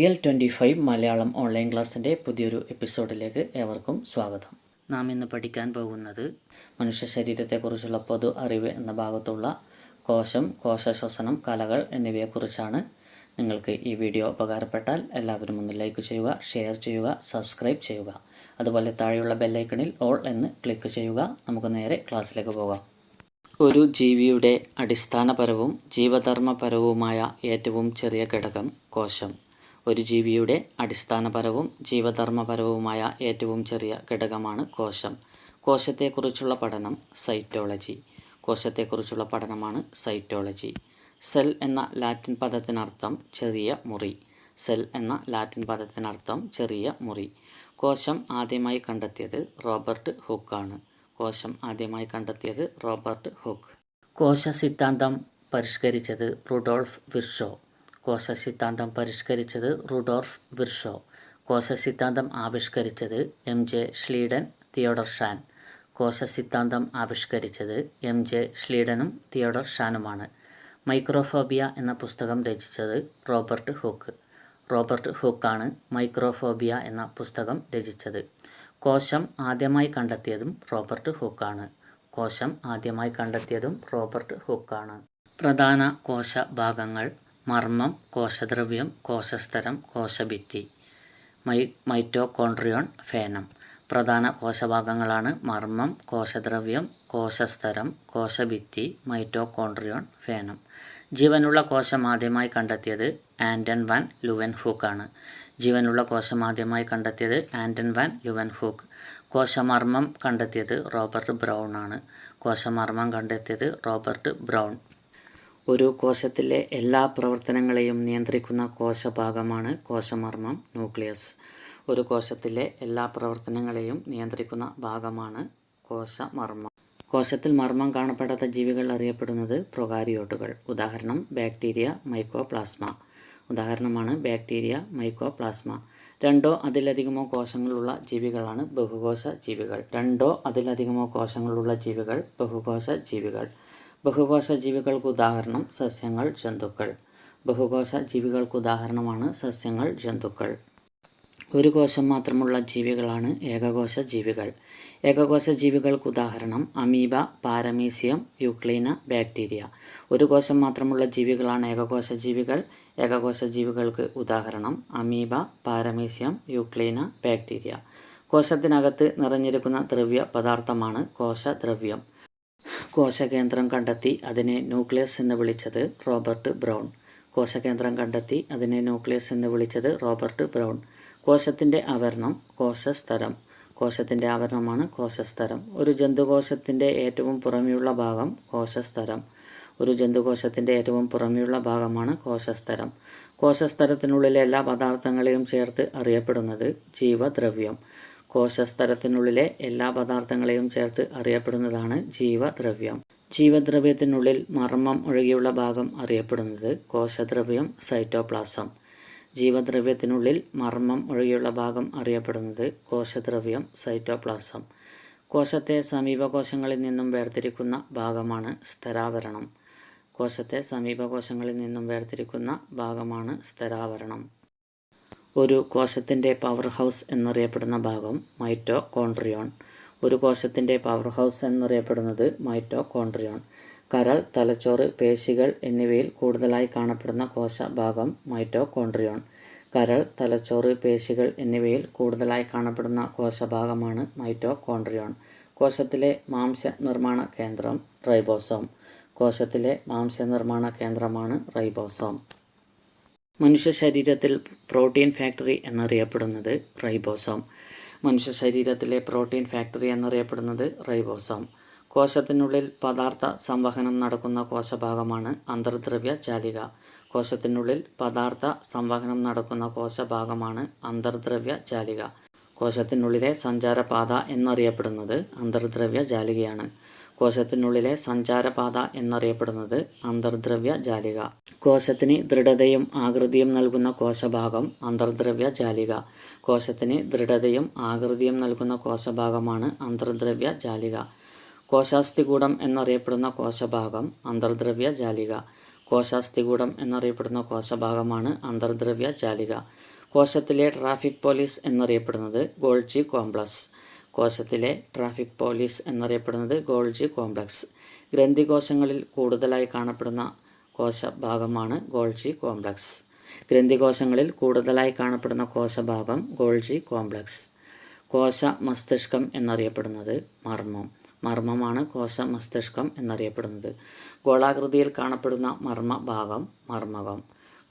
Real twenty five Malayalam online ക്ലാസ്സിന്റെ പുതിയൊരു എപ്പിസോഡിലേക്ക് ഏവർക്കും സ്വാഗതം. നാം ഇന്ന് പഠിക്കാൻ പോകുന്നത് മനുഷ്യ ശരീരത്തെക്കുറിച്ചുള്ള പൊതു അറിവ് എന്ന ഭാഗത്തുള്ള കോശം കോശശ്വസനം കലകൾ എന്നിവയെക്കുറിച്ചാണ്. നിങ്ങൾക്ക് ഈ വീഡിയോ ഉപകാരപ്പെട്ടാൽ എല്ലാവരും ഒന്ന് ലൈക്ക് ചെയ്യുക ഷെയർ ചെയ്യുക സബ്സ്ക്രൈബ് ചെയ്യുക. അതുപോലെ താഴെയുള്ള ബെല്ലൈക്കണിൽ ഓൾ എന്ന് ക്ലിക്ക് ചെയ്യുക. നമുക്ക് നേരെ ക്ലാസ്സിലേക്ക് പോകാം. ഒരു ജീവിയുടെ അടിസ്ഥാനപരവും ജീവധർമ്മപരവുമായ ഏറ്റവും ചെറിയ ഘടകം കോശം. ഒരു ജീവിയുടെ അടിസ്ഥാനപരവും ജീവധർമ്മപരവുമായ ഏറ്റവും ചെറിയ ഘടകമാണ് കോശം. കോശത്തെക്കുറിച്ചുള്ള പഠനം സൈറ്റോളജി. കോശത്തെക്കുറിച്ചുള്ള പഠനമാണ് സൈറ്റോളജി. സെൽ എന്ന ലാറ്റിൻ പദത്തിനർത്ഥം ചെറിയ മുറി. സെൽ എന്ന ലാറ്റിൻ പദത്തിനർത്ഥം ചെറിയ മുറി. കോശം ആദ്യമായി കണ്ടെത്തിയത് റോബർട്ട് ഹുക്കാണ്. കോശം ആദ്യമായി കണ്ടെത്തിയത് റോബർട്ട് ഹുക്ക്. കോശ സിദ്ധാന്തം പരിഷ്കരിച്ചത് റുഡോൾഫ് വിർഷോ. കോശ സിദ്ധാന്തം പരിഷ്കരിച്ചത് റുഡോൾഫ് ബിർഷോ. കോശ സിദ്ധാന്തം ആവിഷ്കരിച്ചത് M J Schleiden Theodor Schwann. കോശ സിദ്ധാന്തം ആവിഷ്കരിച്ചത് എം ജെ ഷ്ലീഡനും തിയോഡർ ഷാനുമാണ്. മൈക്രോഫോബിയ എന്ന പുസ്തകം രചിച്ചത് റോബർട്ട് ഹുക്ക്. റോബർട്ട് ഹുക്കാണ് മൈക്രോഫോബിയ എന്ന പുസ്തകം രചിച്ചത്. കോശം ആദ്യമായി കണ്ടെത്തിയതും റോബർട്ട് ഹുക്കാണ്. കോശം ആദ്യമായി കണ്ടെത്തിയതും റോബർട്ട് ഹുക്കാണ്. പ്രധാന കോശഭാഗങ്ങൾ മർമ്മം കോശദ്രവ്യം കോശസ്തരം കോശഭിത്തി മൈ മൈറ്റോകോൺട്രിയോൺ ഫേനം. പ്രധാന കോശഭാഗങ്ങളാണ് മർമ്മം കോശദ്രവ്യം കോശസ്തരം കോശഭിത്തി മൈറ്റോകോൺട്രിയോൺ ഫേനം. ജീവനുള്ള കോശം ആദ്യമായി കണ്ടെത്തിയത് ആൻഡൻ വാൻ ലുവൻ ആണ്. ജീവനുള്ള കോശം ആദ്യമായി കണ്ടെത്തിയത് ആൻഡൻ വാൻ ലുവൻ ഹൂക്ക് കോശമർമ്മം കണ്ടെത്തിയത് റോബർട്ട് ബ്രൗൺ ആണ്. കോശമർമ്മം കണ്ടെത്തിയത് റോബർട്ട് ബ്രൗൺ. ഒരു കോശത്തിലെ എല്ലാ പ്രവർത്തനങ്ങളെയും നിയന്ത്രിക്കുന്ന കോശഭാഗമാണ് കോശമർമ്മം ന്യൂക്ലിയസ്. ഒരു കോശത്തിലെ എല്ലാ പ്രവർത്തനങ്ങളെയും നിയന്ത്രിക്കുന്ന ഭാഗമാണ് കോശമർമ്മം. കോശത്തിൽ മർമ്മം കാണപ്പെടാത്ത ജീവികൾ അറിയപ്പെടുന്നത് പ്രൊകാരിയോട്ടുകൾ. ഉദാഹരണം ബാക്ടീരിയ മൈക്കോപ്ലാസ്മ. ഉദാഹരണമാണ് ബാക്ടീരിയ മൈക്കോപ്ലാസ്മ. രണ്ടോ അതിലധികമോ കോശങ്ങളുള്ള ജീവികളാണ് ബഹുകോശ ജീവികൾ. രണ്ടോ അതിലധികമോ കോശങ്ങളുള്ള ജീവികൾ ബഹുകോശ ജീവികൾ. ബഹുകോശ ജീവികൾക്ക് ഉദാഹരണം സസ്യങ്ങൾ ജന്തുക്കൾ. ബഹുകോശ ജീവികൾക്ക് ഉദാഹരണമാണ് സസ്യങ്ങൾ ജന്തുക്കൾ. ഒരു കോശം മാത്രമുള്ള ജീവികളാണ് ഏകകോശ ജീവികൾ ഏകകോശ ജീവികൾക്ക് ഉദാഹരണം അമീബ പാരമീസിയം യുക്ലീന ബാക്ടീരിയ. ഒരു കോശം മാത്രമുള്ള ജീവികളാണ് ഏകകോശ ജീവികൾ ഏകകോശ ജീവികൾക്ക് ഉദാഹരണം അമീബ പാരമീസിയം യുക്ലീന ബാക്ടീരിയ. കോശത്തിനകത്ത് നിറഞ്ഞിരിക്കുന്ന ദ്രവ്യ പദാർത്ഥമാണ് കോശദ്രവ്യം. കോശകേന്ദ്രം കണ്ടെത്തി അതിനെ ന്യൂക്ലിയസ് എന്ന് വിളിച്ചത് റോബർട്ട് ബ്രൗൺ. കോശകേന്ദ്രം കണ്ടെത്തി അതിനെ ന്യൂക്ലിയസ് എന്ന് വിളിച്ചത് റോബർട്ട് ബ്രൗൺ. കോശത്തിന്റെ ആവരണം കോശസ്തരം. കോശത്തിന്റെ ആവരണമാണ് കോശസ്തരം. ഒരു ജന്തുകോശത്തിന്റെ ഏറ്റവും പുറമെയുള്ള ഭാഗം കോശസ്തരം. ഒരു ജന്തുകോശത്തിന്റെ ഏറ്റവും പുറമെയുള്ള ഭാഗമാണ് കോശസ്തരം. കോശസ്തരത്തിനുള്ളിലെ എല്ലാ പദാർത്ഥങ്ങളെയും ചേർത്ത് അറിയപ്പെടുന്നത് ജീവദ്രവ്യം. കോശസ്തരത്തിനുള്ളിലെ എല്ലാ പദാർത്ഥങ്ങളെയും ചേർത്ത് അറിയപ്പെടുന്നതാണ് ജീവദ്രവ്യം. ജീവദ്രവ്യത്തിനുള്ളിൽ മർമ്മം ഒഴികെയുള്ള ഭാഗം അറിയപ്പെടുന്നത് കോശദ്രവ്യം സൈറ്റോപ്ലാസം. ജീവദ്രവ്യത്തിനുള്ളിൽ മർമ്മം ഒഴികെയുള്ള ഭാഗം അറിയപ്പെടുന്നത് കോശദ്രവ്യം സൈറ്റോപ്ലാസം. കോശത്തെ സമീപകോശങ്ങളിൽ നിന്നും വേർതിരിക്കുന്ന ഭാഗമാണ് സ്ഥരാവരണം. കോശത്തെ സമീപകോശങ്ങളിൽ നിന്നും വേർതിരിക്കുന്ന ഭാഗമാണ് സ്ഥരാവരണം. ഒരു കോശത്തിന്റെ പവർ ഹൗസ് എന്നറിയപ്പെടുന്ന ഭാഗം മൈറ്റോകോൺട്രിയോൺ ഒരു കോശത്തിന്റെ പവർ ഹൗസ് എന്നറിയപ്പെടുന്നത് മൈറ്റോകോൺട്രിയോൺ കരൾ തലച്ചോറ് പേശികൾ എന്നിവയിൽ കൂടുതലായി കാണപ്പെടുന്ന കോശ കോശഭാഗം മൈറ്റോകോൺട്രിയോൺ കരൾ തലച്ചോറ് പേശികൾ എന്നിവയിൽ കൂടുതലായി കാണപ്പെടുന്ന കോശഭാഗമാണ് മൈറ്റോകോൺട്രിയോൺ കോശത്തിലെ മാംസ നിർമ്മാണ കേന്ദ്രം റൈബോസോം കോശത്തിലെ മാംസ നിർമ്മാണ കേന്ദ്രമാണ് റൈബോസോം മനുഷ്യ ശരീരത്തിൽ പ്രോട്ടീൻ ഫാക്ടറി എന്നറിയപ്പെടുന്നത് റൈബോസോം. മനുഷ്യ ശരീരത്തിലെ പ്രോട്ടീൻ ഫാക്ടറി എന്നറിയപ്പെടുന്നത് റൈബോസോം. കോശത്തിനുള്ളിൽ പദാർത്ഥ സംവഹനം നടക്കുന്ന കോശഭാഗമാണ് അന്തർദ്രവ്യ ചാലിക. കോശത്തിനുള്ളിൽ പദാർത്ഥ സംവഹനം നടക്കുന്ന കോശഭാഗമാണ് അന്തർദ്രവ്യ ചാലിക. കോശത്തിനുള്ളിലെ സഞ്ചാരപാത എന്നറിയപ്പെടുന്നത് അന്തർദ്രവ്യ ജാലികയാണ് കോശത്തിനുള്ളിലെ സഞ്ചാരപാത എന്നറിയപ്പെടുന്നത് അന്തർദ്രവ്യ ജാലിക. കോശത്തിന് ദൃഢതയും ആകൃതിയും നൽകുന്ന കോശഭാഗം അന്തർദ്രവ്യ ജാലിക. കോശത്തിന് ദൃഢതയും ആകൃതിയും നൽകുന്ന കോശഭാഗമാണ് അന്തർദ്രവ്യ ജാലിക. കോശാസ്ഥികൂടം എന്നറിയപ്പെടുന്ന കോശഭാഗം അന്തർദ്രവ്യ ജാലിക. കോശാസ്ഥികൂടം എന്നറിയപ്പെടുന്ന കോശഭാഗമാണ് അന്തർദ്രവ്യ ജാലിക. കോശത്തിലെ ട്രാഫിക് പോലീസ് എന്നറിയപ്പെടുന്നത് ഗോൾച്ചി കോംപ്ലക്സ്. കോശത്തിലെ ട്രാഫിക് പോലീസ് എന്നറിയപ്പെടുന്നത് ഗോൾജി കോംപ്ലക്സ്. ഗ്രന്ഥി കോശങ്ങളിൽ കൂടുതലായി കാണപ്പെടുന്ന കോശഭാഗമാണ് ഗോൾജി കോംപ്ലക്സ്. ഗ്രന്ഥി കോശങ്ങളിൽ കൂടുതലായി കാണപ്പെടുന്ന കോശഭാഗം ഗോൾജി കോംപ്ലക്സ്. കോശ മസ്തിഷ്കം എന്നറിയപ്പെടുന്നത് മർമ്മം. മർമ്മമാണ് കോശ മസ്തിഷ്കം എന്നറിയപ്പെടുന്നത്. ഗോളാകൃതിയിൽ കാണപ്പെടുന്ന മർമ്മ ഭാഗം മർമ്മകം.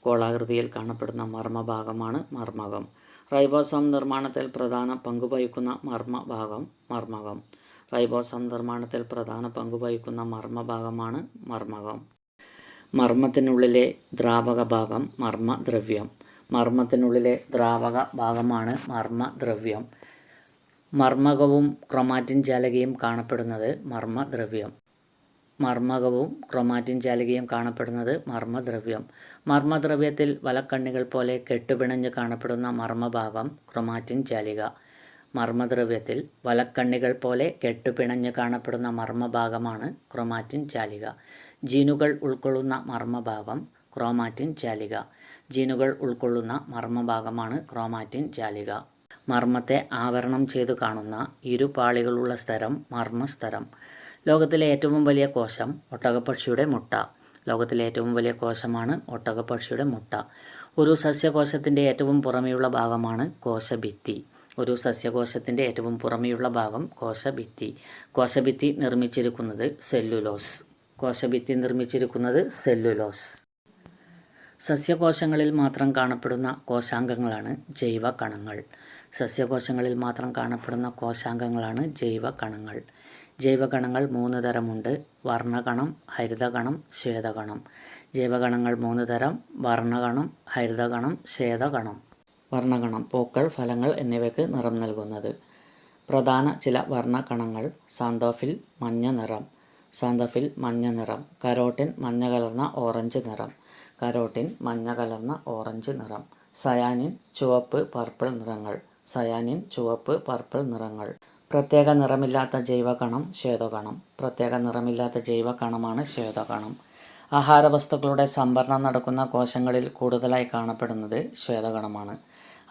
ഗോളാകൃതിയിൽ കാണപ്പെടുന്ന മർമ്മഭാഗമാണ് മർമ്മകം. റൈബോസോം നിർമ്മാണത്തിൽ പ്രധാന പങ്കു പങ്കുവഹിക്കുന്ന മർമ്മഭാഗം മർമ്മകം. റൈബോസോം നിർമ്മാണത്തിൽ പ്രധാന പങ്കു പങ്കുവഹിക്കുന്ന മർമ്മഭാഗമാണ് മർമ്മകം. മർമ്മത്തിനുള്ളിലെ ദ്രാവക ഭാഗം മർമ്മദ്രവ്യം. മർമ്മത്തിനുള്ളിലെ ദ്രാവക ഭാഗമാണ് മർമ്മദ്രവ്യം. മർമ്മകവും ക്രൊമാറ്റിൻ ജാലകയും കാണപ്പെടുന്നത് മർമ്മദ്രവ്യം. മർമ്മകവും ക്രൊമാറ്റിൻ ജാലകയും കാണപ്പെടുന്നത് മർമ്മദ്രവ്യം. മർമ്മദ്രവ്യത്തിൽ വലക്കണ്ണികൾ പോലെ കെട്ടുപിണഞ്ഞ് കാണപ്പെടുന്ന മർമ്മഭാഗം ക്രൊമാറ്റിൻ ജാലിക മർമ്മദ്രവ്യത്തിൽ വലക്കണ്ണികൾ പോലെ കെട്ടുപിണഞ്ഞ് കാണപ്പെടുന്ന മർമ്മഭാഗമാണ് ക്രൊമാറ്റിൻ ജാലിക ജീനുകൾ ഉൾക്കൊള്ളുന്ന മർമ്മഭാഗം ക്രോമാറ്റിൻ ജാലിക ജീനുകൾ ഉൾക്കൊള്ളുന്ന മർമ്മഭാഗമാണ് ക്രോമാറ്റിൻ ജാലിക മർമ്മത്തെ ആവരണം ചെയ്തു കാണുന്ന ഇരുപാളികളുള്ള സ്ഥലം മർമ്മസ്ഥലം ലോകത്തിലെ ഏറ്റവും വലിയ കോശം ഒട്ടകപ്പക്ഷിയുടെ മുട്ട. ലോകത്തിലെ ഏറ്റവും വലിയ കോശമാണ് ഒട്ടകപ്പക്ഷിയുടെ മുട്ട. ഒരു സസ്യകോശത്തിന്റെ ഏറ്റവും പുറമെയുള്ള ഭാഗമാണ് കോശഭിത്തി. ഒരു സസ്യകോശത്തിന്റെ ഏറ്റവും പുറമെയുള്ള ഭാഗം കോശഭിത്തി. കോശഭിത്തി നിർമ്മിച്ചിരിക്കുന്നത് സെല്ലുലോസ്. കോശഭിത്തി നിർമ്മിച്ചിരിക്കുന്നത് സെല്ലുലോസ്. സസ്യകോശങ്ങളിൽ മാത്രം കാണപ്പെടുന്ന കോശാംഗങ്ങളാണ് ജൈവ കണങ്ങൾ സസ്യകോശങ്ങളിൽ മാത്രം കാണപ്പെടുന്ന കോശാംഗങ്ങളാണ് ജൈവ കണങ്ങൾ ജൈവകണങ്ങൾ മൂന്ന് തരമുണ്ട്. വർണകണം ഹരിതകണം ശ്വേതകണം. ജൈവകണങ്ങൾ മൂന്ന് തരം വർണകണം ഹരിതകണം ശ്വേതകണം. വർണകണം പൂക്കൾ ഫലങ്ങൾ എന്നിവയ്ക്ക് നിറം നൽകുന്നത്. പ്രധാന ചില വർണകണങ്ങൾ സാന്തോഫിൽ മഞ്ഞ നിറം സാന്തോഫിൽ മഞ്ഞ നിറം കരോട്ടിൻ മഞ്ഞ കലർന്ന ഓറഞ്ച് നിറം കരോട്ടിൻ മഞ്ഞ കലർന്ന ഓറഞ്ച് നിറം സയാനിൻ ചുവപ്പ് പർപ്പിൾ നിറങ്ങൾ. സയാനിൻ ചുവപ്പ് പർപ്പിൾ നിറങ്ങൾ. പ്രത്യേക നിറമില്ലാത്ത ജൈവകണം ശ്വേതകണം. പ്രത്യേക നിറമില്ലാത്ത ജൈവകണമാണ് ശ്വേതകണം. ആഹാരവസ്തുക്കളുടെ സംഭരണം നടക്കുന്ന കോശങ്ങളിൽ കൂടുതലായി കാണപ്പെടുന്നത് ശ്വേതകണമാണ്.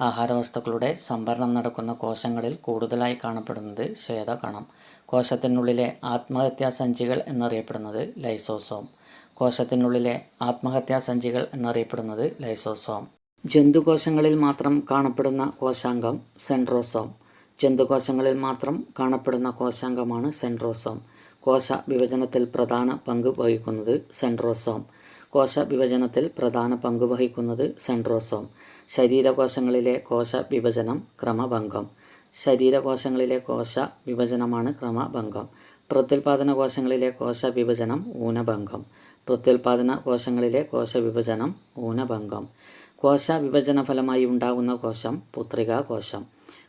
ആഹാരവസ്തുക്കളുടെ സംഭരണം നടക്കുന്ന കോശങ്ങളിൽ കൂടുതലായി കാണപ്പെടുന്നത് ശ്വേതകണം. കോശത്തിനുള്ളിലെ ആത്മഹത്യാ സഞ്ചികൾ എന്നറിയപ്പെടുന്നത് ലൈസോസോം. കോശത്തിനുള്ളിലെ ആത്മഹത്യാ സഞ്ചികൾ എന്നറിയപ്പെടുന്നത് ലൈസോസോം. ജന്തുകോശങ്ങളിൽ മാത്രം കാണപ്പെടുന്ന കോശാംഗം സെൻട്രോസോം. ജന്തുകോശങ്ങളിൽ മാത്രം കാണപ്പെടുന്ന കോശാംഗമാണ് സെൻട്രോസോം. കോശ വിഭജനത്തിൽ പ്രധാന പങ്ക് വഹിക്കുന്നത് സെൻട്രോസോം. കോശ വിഭജനത്തിൽ പ്രധാന പങ്ക് വഹിക്കുന്നത് സെൻട്രോസോം. ശരീരകോശങ്ങളിലെ കോശ വിഭജനം ക്രമഭംഗം. ശരീരകോശങ്ങളിലെ കോശ വിഭജനമാണ് ക്രമഭംഗം. പ്രത്യുൽപാദന കോശങ്ങളിലെ കോശ വിഭജനം ഊനഭംഗം. പ്രത്യുൽപാദന കോശങ്ങളിലെ കോശ വിഭജനം ഊനഭംഗം. കോശ വിഭജന ഫലമായി ഉണ്ടാകുന്ന കോശം പുത്രിക കോശം.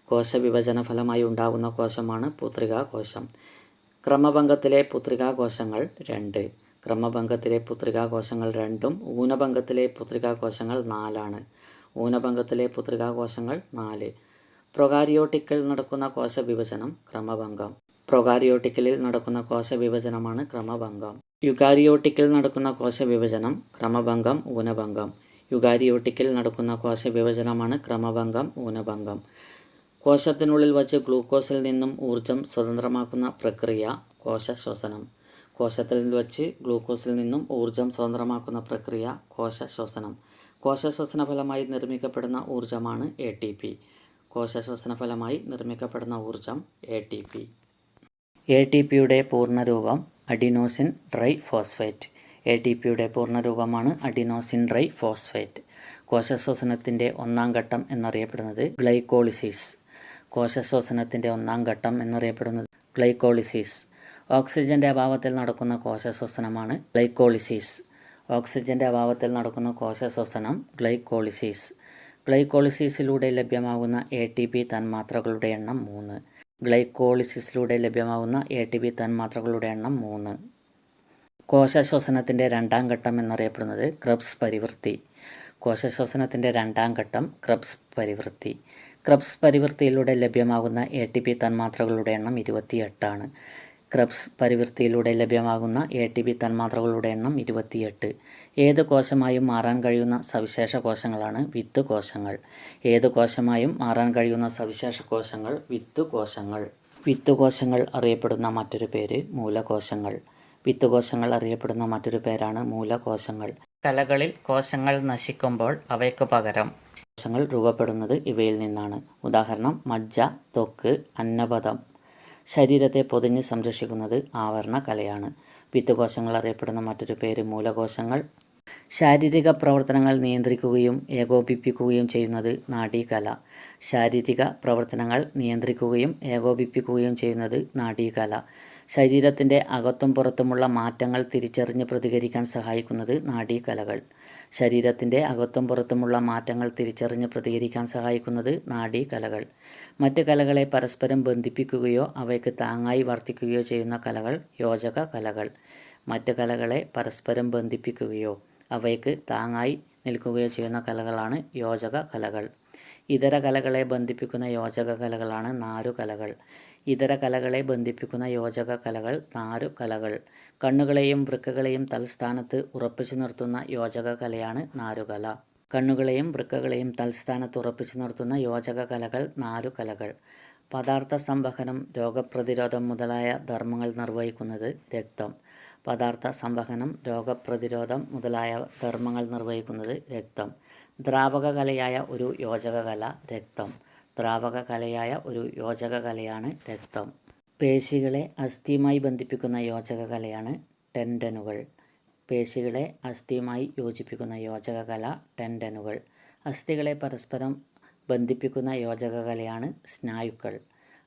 കോശ വിഭജന ഫലമായി ഉണ്ടാകുന്ന കോശമാണ് പുത്രിക കോശം. ക്രമഭംഗത്തിലെ പുത്രികാ കോശങ്ങൾ രണ്ട്. ക്രമഭംഗത്തിലെ പുത്രികാ കോശങ്ങൾ രണ്ടും ഊനഭംഗത്തിലെ പുത്രികാ കോശങ്ങൾ നാലാണ്. ഊനഭംഗത്തിലെ പുത്രികാ കോശങ്ങൾ നാല്. പ്രൊകാരിയോട്ടിക്കിൽ നടക്കുന്ന കോശ വിഭജനം ക്രമഭംഗം പ്രൊകാരിയോട്ടിക്കലിൽ നടക്കുന്ന കോശ വിഭജനമാണ് ക്രമഭംഗം യുകാരിയോട്ടിക്കിൽ നടക്കുന്ന കോശ വിഭജനം ക്രമഭംഗം ഊനഭംഗം യുകാരിയോട്ടിക്കിൽ നടക്കുന്ന കോശ വിഭജനമാണ് ക്രമഭംഗം ഊനഭംഗം. കോശത്തിനുള്ളിൽ വച്ച് ഗ്ലൂക്കോസിൽ നിന്നും ഊർജം സ്വതന്ത്രമാക്കുന്ന പ്രക്രിയ കോശ ശ്വസനം. കോശത്തിൽ വച്ച് ഗ്ലൂക്കോസിൽ നിന്നും ഊർജം സ്വതന്ത്രമാക്കുന്ന പ്രക്രിയ കോശ ശ്വസനം. കോശ ശ്വസന ഫലമായി നിർമ്മിക്കപ്പെടുന്ന ഊർജമാണ് എ ടി പി കോശ ശ്വസന ഫലമായി നിർമ്മിക്കപ്പെടുന്ന ഊർജം A T P A T പിയുടെ പൂർണരൂപം adenosine triphosphate A T പിയുടെ പൂർണരൂപമാണ് അഡിനോസിൻ ഡ്രൈ ഫോസ്ഫേറ്റ്. കോശശ്വസനത്തിന്റെ ഒന്നാം ഘട്ടം എന്നറിയപ്പെടുന്നത് ഗ്ലൈക്കോളിസിസ്. കോശശ്വസനത്തിന്റെ ഒന്നാം ഘട്ടം എന്നറിയപ്പെടുന്നത് ഗ്ലൈക്കോളിസിസ്. ഓക്സിജന്റെ അഭാവത്തിൽ നടക്കുന്ന കോശശ്വസനമാണ് ഗ്ലൈക്കോളിസിസ്. ഓക്സിജന്റെ അഭാവത്തിൽ നടക്കുന്ന കോശശ്വസനം ഗ്ലൈക്കോളിസിസ്. ഗ്ലൈക്കോളിസിസിലൂടെ ലഭ്യമാകുന്ന എ ടി പി തന്മാത്രകളുടെ എണ്ണം മൂന്ന്. ഗ്ലൈക്കോളിസിസിലൂടെ ലഭ്യമാകുന്ന എ ടി പി തന്മാത്രകളുടെ എണ്ണം മൂന്ന്. കോശശ്വസനത്തിന്റെ രണ്ടാം ഘട്ടം എന്നറിയപ്പെടുന്നത് ക്രബ്സ് പരിവൃത്തി. കോശശ്വസനത്തിന്റെ രണ്ടാം ഘട്ടം ക്രബ്സ് പരിവൃത്തി. ക്രബ്സ് പരിവൃത്തിയിലൂടെ ലഭ്യമാകുന്ന എ ടി പി തന്മാത്രകളുടെ എണ്ണം ഇരുപത്തിയെട്ടാണ് ക്രബ്സ് പരിവൃത്തിയിലൂടെ ലഭ്യമാകുന്ന എ ടി പി തന്മാത്രകളുടെ എണ്ണം ഇരുപത്തിയെട്ട്. ഏത് കോശമായും മാറാൻ കഴിയുന്ന സവിശേഷ കോശങ്ങളാണ് വിത്ത് കോശങ്ങൾ. ഏത് കോശമായും മാറാൻ കഴിയുന്ന സവിശേഷ കോശങ്ങൾ വിത്ത് കോശങ്ങൾ. വിത്ത് കോശങ്ങൾ അറിയപ്പെടുന്ന മറ്റൊരു പേര് മൂലകോശങ്ങൾ. വിത്ത് കോശങ്ങൾ അറിയപ്പെടുന്ന മറ്റൊരു പേരാണ് മൂലകോശങ്ങൾ. കലകളിൽ കോശങ്ങൾ നശിക്കുമ്പോൾ അവയ്ക്ക് പകരം കോശങ്ങൾ രൂപപ്പെടുന്നത് ഇവയിൽ നിന്നാണ്. ഉദാഹരണം മജ്ജ തൊക്ക് അന്നപദം ശരീരത്തെ പൊതിഞ്ഞ് സംരക്ഷിക്കുന്നത് ആവരണ കലയാണ് വിത്തുകോശങ്ങൾ അറിയപ്പെടുന്ന മറ്റൊരു പേര് മൂലകോശങ്ങൾ. ശാരീരിക പ്രവർത്തനങ്ങൾ നിയന്ത്രിക്കുകയും ഏകോപിപ്പിക്കുകയും ചെയ്യുന്നത് നാഡീകല. ശാരീരിക പ്രവർത്തനങ്ങൾ നിയന്ത്രിക്കുകയും ഏകോപിപ്പിക്കുകയും ചെയ്യുന്നത് നാഡീകല. ശരീരത്തിന്റെ അകത്തും പുറത്തുമുള്ള മാറ്റങ്ങൾ തിരിച്ചറിഞ്ഞ് പ്രതികരിക്കാൻ സഹായിക്കുന്നത് നാഡീകലകൾ. ശരീരത്തിന്റെ അകത്തും പുറത്തുമുള്ള മാറ്റങ്ങൾ തിരിച്ചറിഞ്ഞ് പ്രതികരിക്കാൻ സഹായിക്കുന്നത് നാഡീകലകൾ. മറ്റ് കലകളെ പരസ്പരം ബന്ധിപ്പിക്കുകയോ അവയ്ക്ക് താങ്ങായി വർത്തിക്കുകയോ ചെയ്യുന്ന കലകൾ യോജക കലകൾ മറ്റ് കലകളെ പരസ്പരം ബന്ധിപ്പിക്കുകയോ അവയ്ക്ക് താങ്ങായി നിൽക്കുകയോ ചെയ്യുന്ന കലകളാണ് യോജക കലകൾ ഇതര കലകളെ ബന്ധിപ്പിക്കുന്ന യോജക കലകളാണ് നാരുകലകൾ. ഇതര കലകളെ ബന്ധിപ്പിക്കുന്ന യോജക കലകൾ നാരു കലകൾ. കണ്ണുകളെയും വൃക്കകളെയും തൽസ്ഥാനത്ത് ഉറപ്പിച്ചു നിർത്തുന്ന യോജക കലയാണ് നാരുകല. കണ്ണുകളെയും വൃക്കകളെയും തൽസ്ഥാനത്ത് ഉറപ്പിച്ചു നിർത്തുന്ന യോജക കലകൾ നാരു കലകൾ. പദാർത്ഥ സംവഹനം രോഗപ്രതിരോധം മുതലായ ധർമ്മങ്ങൾ നിർവഹിക്കുന്നത് രക്തം. പദാർത്ഥ സംവഹനം രോഗപ്രതിരോധം മുതലായ ധർമ്മങ്ങൾ നിർവഹിക്കുന്നത് രക്തം. ദ്രാവക കലയായ ഒരു യോജക കല രക്തം. ദ്രാവക കലയായ ഒരു യോജക കലയാണ് രക്തം. പേശികളെ അസ്ഥിയുമായി ബന്ധിപ്പിക്കുന്ന യോജക കലയാണ് ടെൻഡനുകൾ. പേശികളെ അസ്ഥിയുമായി യോജിപ്പിക്കുന്ന യോജക കല ടെൻഡനുകൾ. അസ്ഥികളെ പരസ്പരം ബന്ധിപ്പിക്കുന്ന യോജക കലയാണ് സ്നായുക്കൾ.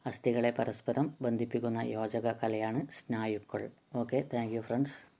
അസ്ഥികളെ പരസ്പരം ബന്ധിപ്പിക്കുന്ന യോജക കലയാണ് സ്നായുക്കൾ ഓക്കെ താങ്ക് ഫ്രണ്ട്സ്